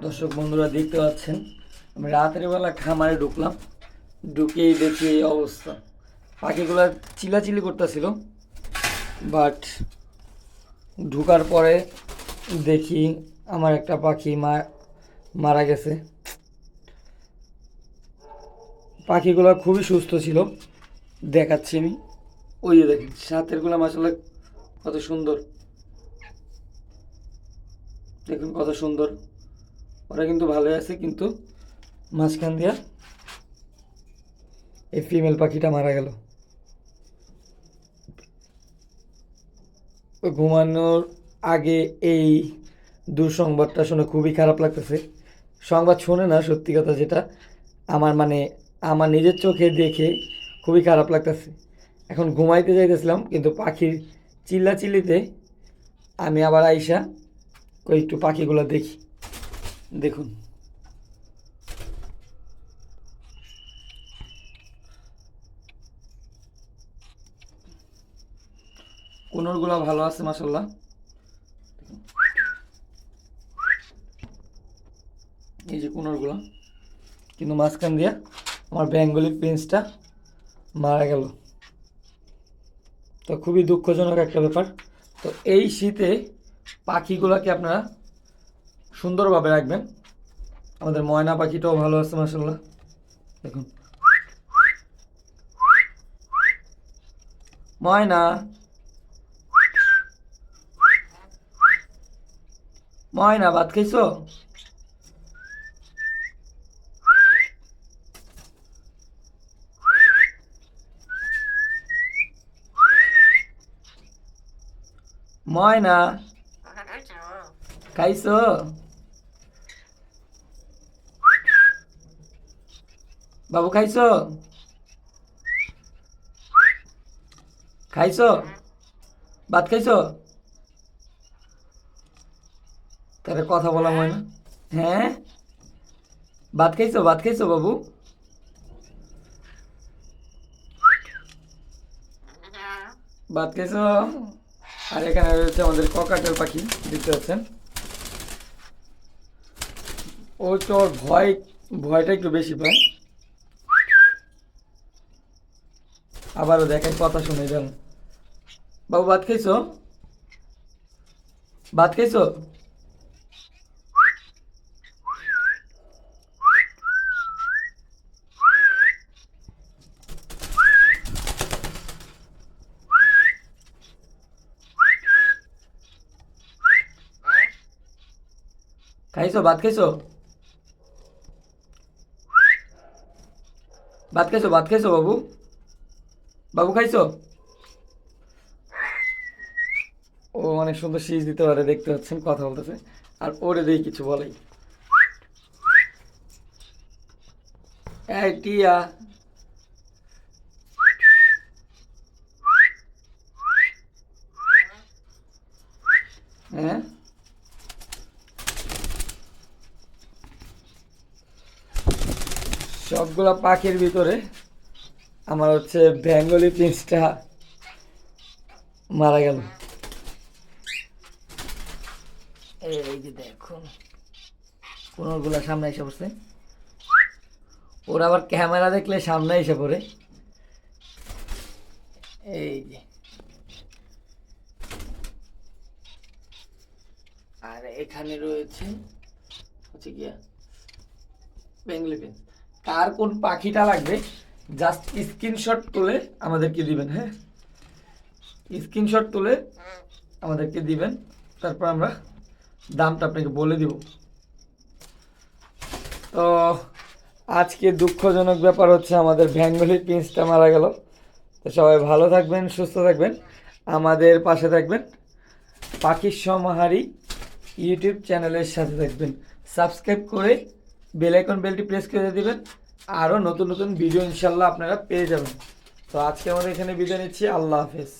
দর্শক বন্ধুরা দেখতে পাচ্ছেন, আমি রাতের বেলা খামারে ঢুকলাম, ঢুকেই দেখি এই অবস্থা। পাখিগুলো চিলাচিলি করতেছিল বাট ঢুকার পরে দেখি আমার একটা পাখি মা, মারা গেছে। পাখিগুলো খুবই সুস্থ ছিল, দেখাচ্ছি আমি। ওই যে দেখেন সাতেরগুলো আসলে কত সুন্দর। দেখুন কত সুন্দর। ওরা কিন্তু ভালোই আছে, কিন্তু মাঝখান দিয়া এই ফিমেল পাখিটা মারা গেল। ঘুমানোর আগে এই দুঃসংবাদটা শুনে খুবই খারাপ লাগতেছে। সংবাদ শুনে না, সত্যি কথা যেটা, আমার মানে আমার নিজের চোখে দেখে খুবই খারাপ লাগতেছে। এখন ঘুমাইতে যাইতেছিলাম, কিন্তু পাখির চিল্লা চিল্লিতে আমি আবার আইসা একটু পাখিগুলো দেখি। দেখুন। কোনরগুলো ভালো আছে মাসাল্লাহ এই যে কোনরগুলো কিন্তু মাঝখান দিয়া আমার বেঙ্গলি প্রিন্সটা মারা গেল। তো খুবই দুঃখজনক একটা ব্যাপার। তো এই শীতে পাখিগুলোকে আপনারা সুন্দরভাবে রাখবেন। আমাদের ময়না পাখিটাও ভালো আছে মাসাল্লাহ দেখুন। ময়না। ময়না, ভাত খাইছো? ময়না। খাইছো? বাবু, খাইছো? খাইছো? ভাত খাইছো? তাহলে কথা বলা হয় না। হ্যাঁ? ভাত খাইছো? ভাত খাইছো বাবু? ভাত খাইছো? আর এখানে রয়েছে আমাদের ককাটের পাখি, দেখতে পাচ্ছেন। ও তো ভয়, ভয়টা একটু বেশি পায়। আবারও দেখাই কথা শুনে যান। বাবু, ভাত খাইছো? ভাত খাইছো? খাইছো? ভাত খাইছো? ভাত খাইছো? ভাত খাইছো, বাবু? বাবু খাইছো? ও অনেক সুন্দর শীষ দিতে পারে, দেখতে পাচ্ছেন, কথা বলতেছে। আর ওরে দিয়ে কিছু এই টিয়া। হ্যাঁ? সবগুলা পাখির ভিতরে আমার হচ্ছে বেঙ্গলি প্রিন্সটা মারা গেল। এই যে দেখুন, কোনগুলা সামনে এসে পড়ছে? ওরা আবার ক্যামেরা দেখলে সামনে এসে পড়ে। এই যে। আর এখানে রয়েছে হচ্ছে গিয়া বেঙ্গলি প্রিন্স। কার কোন পাখিটা লাগবে? জাস্ট স্ক্রিনশট তুলে আমাদেরকে দিবেন হ্যাঁ? স্ক্রিনশট তুলে আমাদেরকে দিবেন, তারপর আমরা দামটা আপনাকে বলে দিব। তো আজকে দুঃখজনক ব্যাপার হচ্ছে আমাদের বেঙ্গলি প্রিন্সটা মারা গেল। তো সবাই ভালো থাকবেন, সুস্থ থাকবেন, আমাদের পাশে থাকবেন। পাখির সমাহারি ইউটিউব চ্যানেলের সাথে থাকবেন। সাবস্ক্রাইব করে বেল আইকন, বেলটি প্রেস করে দিবেন। আরও নতুন নতুন ভিডিও ইনশাল্লাহ আপনারা পেয়ে যাবেন। তো আজকে আমাদের এখানে বিদায় নিচ্ছি। আল্লাহ হাফেজ।